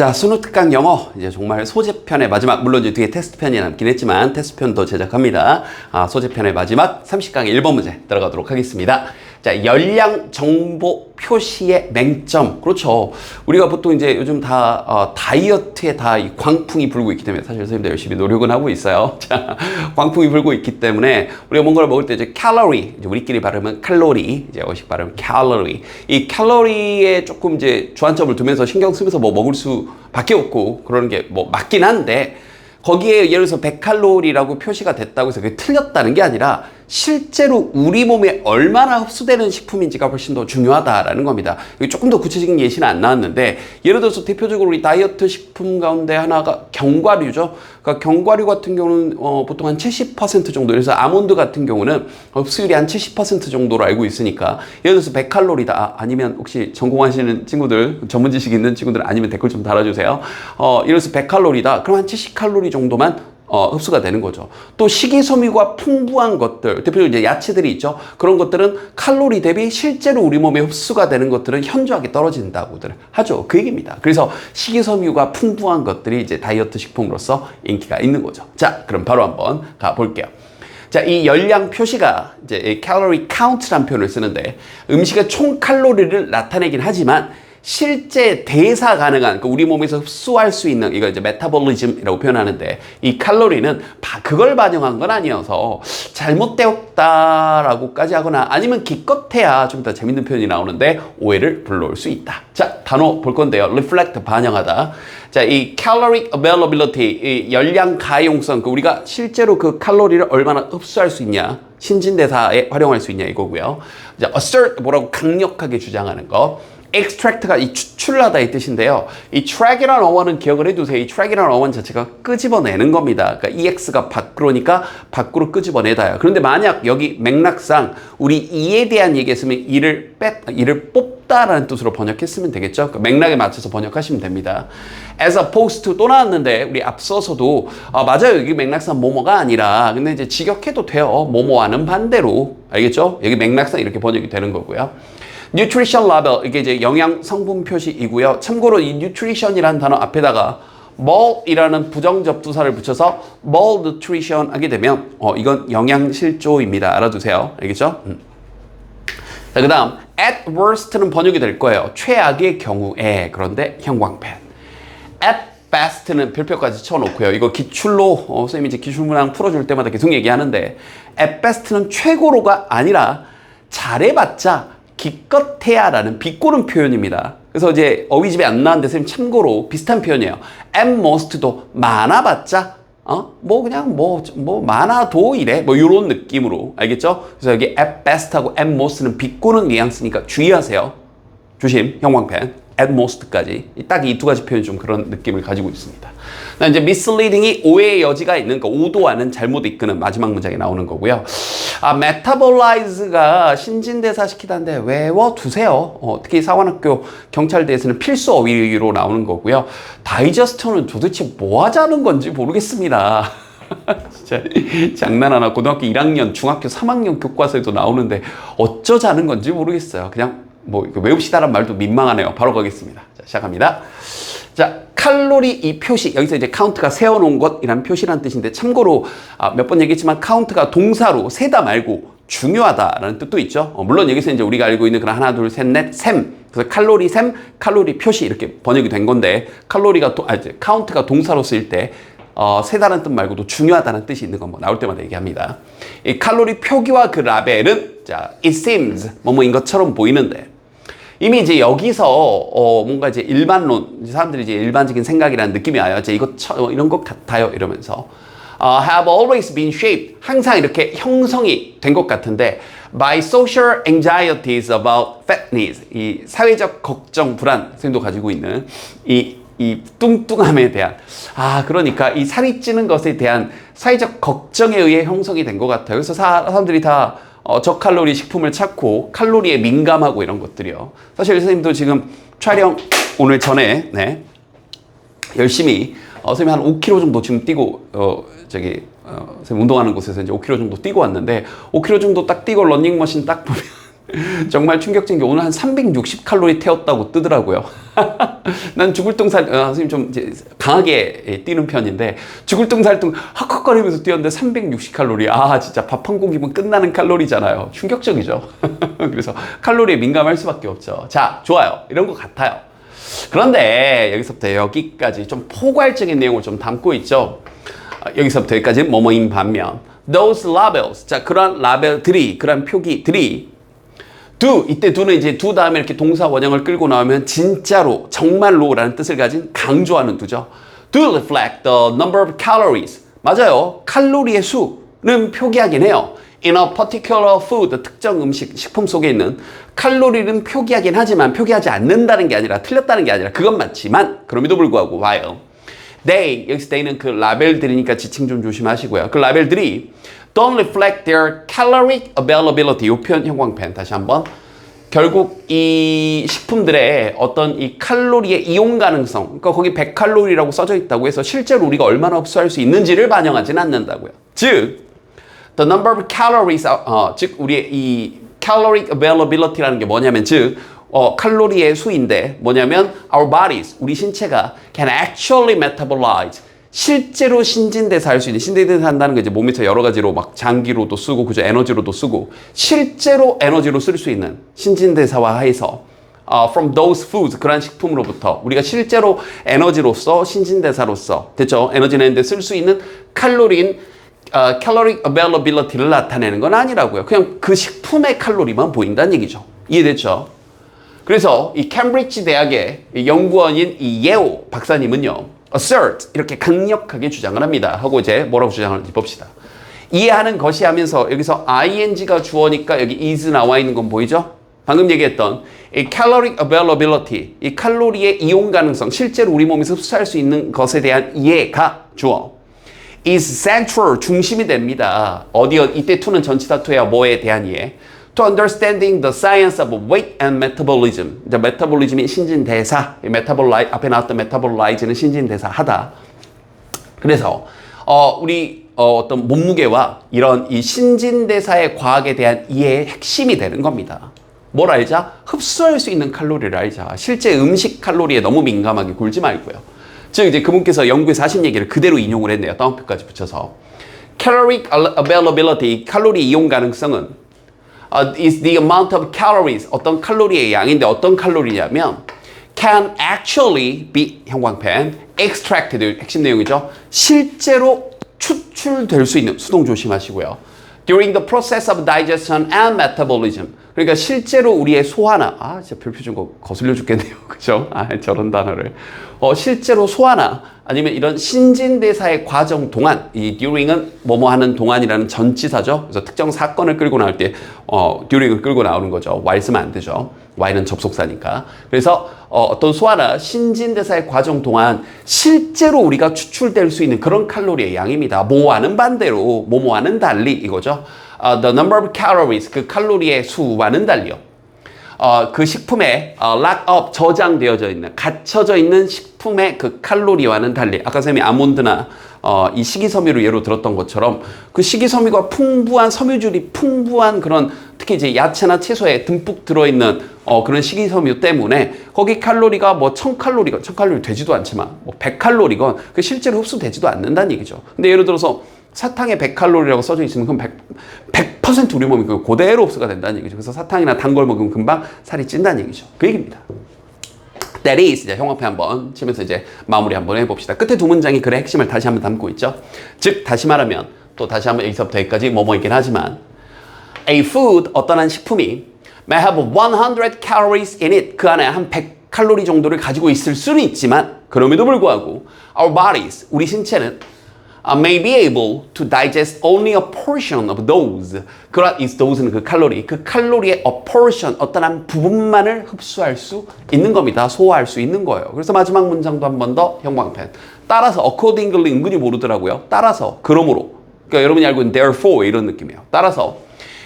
자, 수능 특강 영어 이제 정말 소재편의 마지막 물론 이제 뒤에 테스트편이 남긴 했지만 테스트편도 제작합니다. 아, 소재편의 마지막 30강의 1번 문제 들어가도록 하겠습니다. 자, 열량 정보 표시의 맹점. 그렇죠. 우리가 보통 이제 요즘 다 어, 다이어트에 다 이 광풍이 불고 있기 때문에 사실 선생님도 열심히 노력은 하고 있어요. 자, 광풍이 불고 있기 때문에 우리가 뭔가를 먹을 때 이제 칼로리, 이제 우리끼리 발음은 칼로리, 이제 어식 발음은 칼로리. 이 칼로리에 조금 이제 주안점을 두면서 신경 쓰면서 뭐 먹을 수밖에 없고 그러는 게 뭐 맞긴 한데 거기에 예를 들어서 100칼로리라고 표시가 됐다고 해서 그게 틀렸다는 게 아니라 실제로 우리 몸에 얼마나 흡수되는 식품인지가 훨씬 더 중요하다라는 겁니다. 조금 더 구체적인 예시는 안 나왔는데 예를 들어서 대표적으로 우리 다이어트 식품 가운데 하나가 견과류죠. 그러니까 견과류 같은 경우는 어, 보통 한 70% 정도 그래서 아몬드 같은 경우는 흡수율이 한 70% 정도로 알고 있으니까 예를 들어서 100칼로리다 아, 아니면 혹시 전공하시는 친구들 전문 지식 있는 친구들 아니면 댓글 좀 달아주세요. 어, 예를 들어서 100칼로리다 그럼 한 70칼로리 정도만 어, 흡수가 되는 거죠. 또 식이섬유가 풍부한 것들, 대표적으로 이제 야채들이 있죠. 그런 것들은 칼로리 대비 실제로 우리 몸에 흡수가 되는 것들은 현저하게 떨어진다고들 하죠. 그 얘기입니다. 그래서 식이섬유가 풍부한 것들이 이제 다이어트 식품으로서 인기가 있는 거죠. 자, 그럼 바로 한번 가볼게요. 자, 이 열량 표시가 이제 칼로리 카운트란 표현을 쓰는데 음식의 총 칼로리를 나타내긴 하지만 실제 대사 가능한 그러니까 우리 몸에서 흡수할 수 있는 이거 이제 메타볼리즘이라고 표현하는데 이 칼로리는 그걸 반영한 건 아니어서 잘못되었다라고까지 하거나 아니면 기껏해야 좀 더 재밌는 표현이 나오는데 오해를 불러올 수 있다. 자 단어 볼 건데요. reflect 반영하다. 자 이 caloric availability 이 열량 가용성 그 우리가 실제로 그 칼로리를 얼마나 흡수할 수 있냐 신진대사에 활용할 수 있냐 이거고요. 자 assert 뭐라고 강력하게 주장하는 거. Extract가 이 추출하다 이 뜻인데요. 이 track이라는 어원은 기억을 해두세요. 이 track이라는 어원 자체가 끄집어내는 겁니다. 그러니까 ex가 밖으로니까 밖으로 끄집어내다요. 그런데 만약 여기 맥락상 우리 이에 대한 얘기했으면 이를 뺐, 이를 뽑다라는 뜻으로 번역했으면 되겠죠. 그러니까 맥락에 맞춰서 번역하시면 됩니다. as opposed to 또 나왔는데 우리 앞서서도 아, 맞아요. 여기 맥락상 뭐뭐가 아니라 근데 이제 직역해도 돼요. 뭐뭐와는 반대로 알겠죠? 여기 맥락상 이렇게 번역이 되는 거고요. Nutrition label 이게 이제 영양 성분 표시이고요. 참고로 이 nutrition이라는 단어 앞에다가 mal이라는 부정 접두사를 붙여서 malnutrition 하게 되면 어 이건 영양 실조입니다. 알아두세요. 알겠죠? 음. 자, 그 다음 at worst는 번역이 될 거예요. 최악의 경우에 그런데 형광펜. at best는 별표까지 쳐놓고요. 이거 기출로 어, 선생님이 이제 기출 문항 풀어줄 때마다 계속 얘기하는데 at best는 최고로가 아니라 잘해봤자 기껏해야라는 비꼬는 표현입니다. 그래서 이제 어휘집에 안 나왔는데 선생님 참고로 비슷한 표현이에요. at most도 많아봤자 어? 뭐 그냥 뭐, 뭐 많아도 이래 뭐 이런 느낌으로 알겠죠? 그래서 여기 at best하고 at most는 비꼬는 뉘앙스니까 주의하세요. 조심 형광펜 at most까지 딱 이 두 가지 표현이 좀 그런 느낌을 가지고 있습니다. 이제 misleading이 오해의 여지가 있는 그 오도하는 잘못 이끄는 마지막 문장에 나오는 거고요. 아, metabolize가 신진대사 시키다는데 외워두세요. 어, 특히 사관학교 경찰대에서는 필수 어휘로 나오는 거고요. 다이저스터는 도대체 뭐 하자는 건지 모르겠습니다. 진짜 장난 하나 고등학교 1학년, 중학교 3학년 교과서에도 나오는데 어쩌자는 건지 모르겠어요. 그냥 뭐 외웁시다란 말도 민망하네요. 바로 가겠습니다. 자, 시작합니다. 자, 칼로리 이 표시 여기서 이제 카운트가 세워놓은 것이란 표시란 뜻인데 참고로 아, 몇 번 얘기했지만 카운트가 동사로 세다 말고 중요하다라는 뜻도 있죠. 어, 물론 여기서 이제 우리가 알고 있는 그런 하나 둘 셋 넷 셈 그래서 칼로리 셈 칼로리 표시 이렇게 번역이 된 건데 칼로리가 도, 아, 이제 카운트가 동사로 쓰일 때 어, 세다는 뜻 말고도 중요하다는 뜻이 있는 건 뭐 나올 때마다 얘기합니다. 이 칼로리 표기와 그 라벨은 자 it seems 뭐뭐인 것처럼 보이는데 이미 이제 여기서 어 뭔가 이제 일반론 사람들이 이제 일반적인 생각이라는 느낌이 와요. 이제 이거 처, 이런 것 같아요. 이러면서 uh, have always been shaped 항상 이렇게 형성이 된 것 같은데 by social anxieties about fatness 이 사회적 걱정 불안 선생님도 가지고 있는 이 이 뚱뚱함에 대한 아 그러니까 이 살이 찌는 것에 대한 사회적 걱정에 의해 형성이 된 것 같아요. 그래서 사, 사람들이 다 어, 저칼로리 식품을 찾고 칼로리에 민감하고 이런 것들이요. 사실 선생님도 지금 촬영 오늘 전에 네, 열심히 어, 선생님 한 5km 정도 지금 뛰고 어, 저기 어, 선생님 운동하는 곳에서 이제 5km 정도 뛰고 왔는데 5km 정도 딱 뛰고 런닝머신 딱 보면 정말 충격적인 게 오늘 한 360칼로리 태웠다고 뜨더라고요. 난 죽을 둥살, 아, 선생님 좀 강하게 예, 뛰는 편인데 죽을 둥살둥 헉헉거리면서 뛰었는데 360칼로리. 아, 진짜 밥 한 공기면 끝나는 칼로리잖아요. 충격적이죠. 그래서 칼로리에 민감할 수밖에 없죠. 자, 좋아요. 이런 것 같아요. 그런데 여기서부터 여기까지 좀 포괄적인 내용을 좀 담고 있죠. 아, 여기서부터 여기까지는 뭐뭐인 반면 those labels 자 그런 라벨들이 그런 표기들이 do 이때 do는 이제 do 다음에 이렇게 동사 원형을 끌고 나오면 진짜로 정말로라는 뜻을 가진 강조하는 두죠. do reflect the number of calories 맞아요. 칼로리의 수는 표기하긴 해요. in a particular food 특정 음식 식품 속에 있는 칼로리는 표기하긴 하지만 표기하지 않는다는 게 아니라 틀렸다는 게 아니라 그건 맞지만 그럼에도 불구하고 while they 여기서 they는 그 라벨들이니까 지칭 좀 조심하시고요. 그 라벨들이 don't reflect their caloric availability. 이 표현 형광펜 다시 한번. 결국 이 식품들의 어떤 이 칼로리의 이용 가능성, 그러니까 거기 100칼로리라고 써져 있다고 해서 실제로 우리가 얼마나 흡수할 수 있는지를 반영하지는 않는다고요. 즉, the number of calories, 어, 즉 우리의 이 caloric availability라는 게 뭐냐면 즉 어, 칼로리의 수인데 뭐냐면 our bodies 우리 신체가 can actually metabolize 실제로 신진대사 할 수 있는 신진대사 한다는 게 이제 몸에서 여러 가지로 막 장기로도 쓰고 그죠 에너지로도 쓰고 실제로 에너지로 쓸 수 있는 신진대사화해서 어, from those foods 그러한 식품으로부터 우리가 실제로 에너지로서 신진대사로서 됐죠? 에너지 내는데 쓸 수 있는 칼로리인 어, caloric availability를 나타내는 건 아니라고요. 그냥 그 식품의 칼로리만 보인다는 얘기죠. 이해됐죠? 그래서 이 캠브리지 대학의 이 연구원인 이 예오 박사님은요, assert 이렇게 강력하게 주장을 합니다. 하고 이제 뭐라고 주장하는지 봅시다. 이해하는 것이 하면서 여기서 ing가 주어니까 여기 is 나와 있는 건 보이죠? 방금 얘기했던 이 caloric availability, 이 칼로리의 이용 가능성, 실제로 우리 몸에서 흡수할 수 있는 것에 대한 이해가 주어. is central, 중심이 됩니다. 어디, 이때 to는 전치사 to야 뭐에 대한 이해. To understanding the science of weight and metabolism. 이제 메타볼리즘이 신진대사, 메타볼라이 앞에 나왔던 메타볼라이즈는 신진대사하다. 그래서 어, 우리 어, 어떤 몸무게와 이런 이 신진대사의 과학에 대한 이해의 핵심이 되는 겁니다. 뭘 알자? 흡수할 수 있는 칼로리를 알자. 실제 음식 칼로리에 너무 민감하게 굴지 말고요. 즉 이제 그분께서 연구에서 하신 얘기를 그대로 인용을 했네요. 따옴표까지 붙여서. caloric availability, 칼로리 이용 가능성은 is the amount of calories 어떤 칼로리의 양인데 어떤 칼로리냐면 can actually be 형광펜 extracted 핵심 내용이죠. 실제로 추출될 수 있는 수동 조심하시고요. during the process of digestion and metabolism. 그러니까 실제로 우리의 소화나 아 진짜 별표 준거 거슬려 죽겠네요. 그죠? 아 저런 단어를. 어 실제로 소화나 아니면 이런 신진대사의 과정 동안 이 during은 뭐뭐 하는 동안이라는 전치사죠. 그래서 특정 사건을 끌고 나올 때 어, during을 끌고 나오는 거죠. While 쓰면 안 되죠. While은 접속사니까. 그래서 어, 어떤 소화나 신진대사의 과정 동안 실제로 우리가 추출될 수 있는 그런 칼로리의 양입니다. 뭐와는 반대로 뭐뭐와는 달리 이거죠. uh, the number of calories 그 칼로리의 수와는 달리요. 어, 그 식품에 어, up 저장되어져 있는 갇혀져 있는 식품의 그 칼로리와는 달리 아까 쌤이 아몬드나 어, 이 식이섬유를 예로 들었던 것처럼 그 식이섬유가 풍부한 섬유줄이 풍부한 그런 특히 이제 야채나 채소에 듬뿍 들어있는 어, 그런 식이섬유 때문에 거기 칼로리가 뭐 1000칼로리건 1000칼로리 되지도 않지만 뭐 100칼로리건 그 실제로 흡수되지도 않는다는 얘기죠. 근데 예를 들어서 사탕에 100칼로리라고 써져 있으면 그럼 100, 100% 우리 몸이 그대로 흡수가 된다는 얘기죠. 그래서 사탕이나 단 걸 먹으면 금방 살이 찐다는 얘기죠. 그 얘기입니다. That is 이제 형광펜 한번 치면서 이제 마무리 한번 해봅시다. 끝에 두 문장이 글의 핵심을 다시 한번 담고 있죠. 즉 다시 말하면 또 다시 한번 여기서부터 여기까지 뭐뭐 있긴 하지만 a food 어떤 한 식품이 may have 100 calories in it 그 안에 한 100 칼로리 정도를 가지고 있을 수는 있지만 그럼에도 불구하고 our bodies 우리 신체는 uh, may be able to digest only a portion of those. 그런 is those는 그 칼로리. 그 칼로리의 a portion 어떤 한 부분만을 흡수할 수 있는 겁니다. 소화할 수 있는 거예요. 그래서 마지막 문장도 한 번 더 형광펜. 따라서 accordingly 은근히 모르더라고요. 따라서 그러므로. 그러니까 여러분이 알고 있는 therefore 이런 느낌이에요. 따라서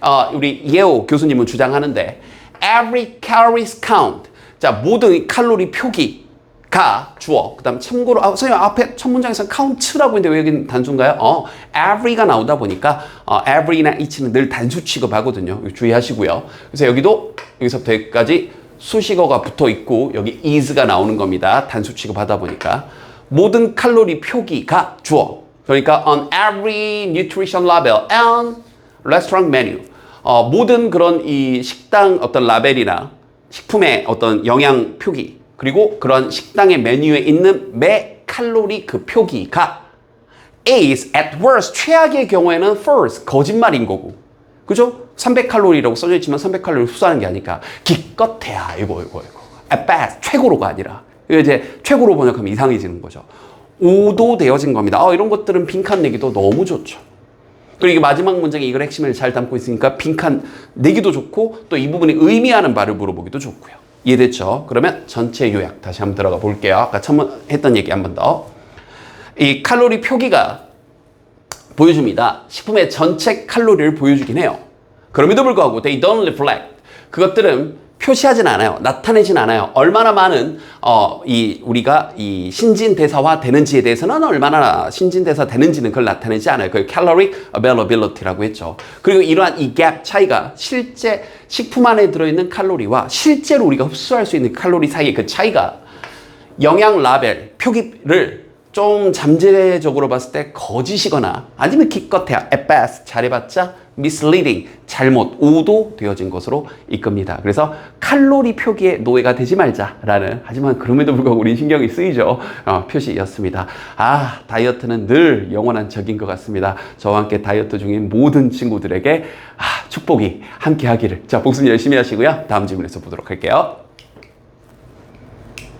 어, 우리 예오 교수님은 주장하는데 every calories count. 자 모든 칼로리 표기 가 주어 그다음 참고로 아, 선생님 앞에 첫 문장에서 count라고 했는데 왜 여기는 단수인가요? 어 every가 나오다 보니까 어, every나 each는 늘 단수 취급하거든요. 주의하시고요. 그래서 여기도 여기서부터 여기까지 수식어가 붙어 있고 여기 is가 나오는 겁니다. 단수 취급하다 보니까 모든 칼로리 표기가 주어. 그러니까 on every nutrition label and restaurant menu 어, 모든 그런 이 식당 어떤 라벨이나 식품의 어떤 영양 표기 그리고 그런 식당의 메뉴에 있는 매 칼로리 그 표기가 is at worst 최악의 경우에는 first 거짓말인 거고 그죠? 300칼로리라고 써져 있지만 300칼로리 흡수하는 게 아니까 기껏해야 이거 이거 이거 at best 최고로가 아니라 이제 최고로 번역하면 이상해지는 거죠. 오도 되어진 겁니다. 아, 이런 것들은 빈칸 내기도 너무 좋죠. 그리고 이게 마지막 문장에 이걸 핵심을 잘 담고 있으니까 빈칸 내기도 좋고 또 이 부분이 의미하는 말을 물어보기도 좋고요. 이해됐죠? 그러면 전체 요약 다시 한번 들어가 볼게요. 아까 처음 했던 얘기 한 번 더. 이 칼로리 표기가 보여줍니다. 식품의 전체 칼로리를 보여주긴 해요. 그럼에도 불구하고 they don't reflect. 그것들은 표시하진 않아요. 나타내진 않아요. 얼마나 많은 어, 이 우리가 이 신진 대사화 되는지에 대해서는 얼마나 신진 대사 되는지는 그걸 나타내지 않아요. 그걸 caloric availability라고 했죠. 그리고 이러한 이갭 차이가 실제 식품 안에 들어있는 칼로리와 실제로 우리가 흡수할 수 있는 칼로리 사이의 그 차이가 영양 라벨 표기를 좀 잠재적으로 봤을 때 거짓이거나 아니면 기껏해야 at best 잘해봤자 misleading 잘못 오도 되어진 것으로 이끕니다. 그래서 칼로리 표기에 노예가 되지 말자라는 하지만 그럼에도 불구하고 우리 신경이 쓰이죠 어, 표시였습니다. 아 다이어트는 늘 영원한 적인 것 같습니다. 저와 함께 다이어트 중인 모든 친구들에게 아, 축복이 함께하기를 자 복습 열심히 하시고요. 다음 질문에서 보도록 할게요.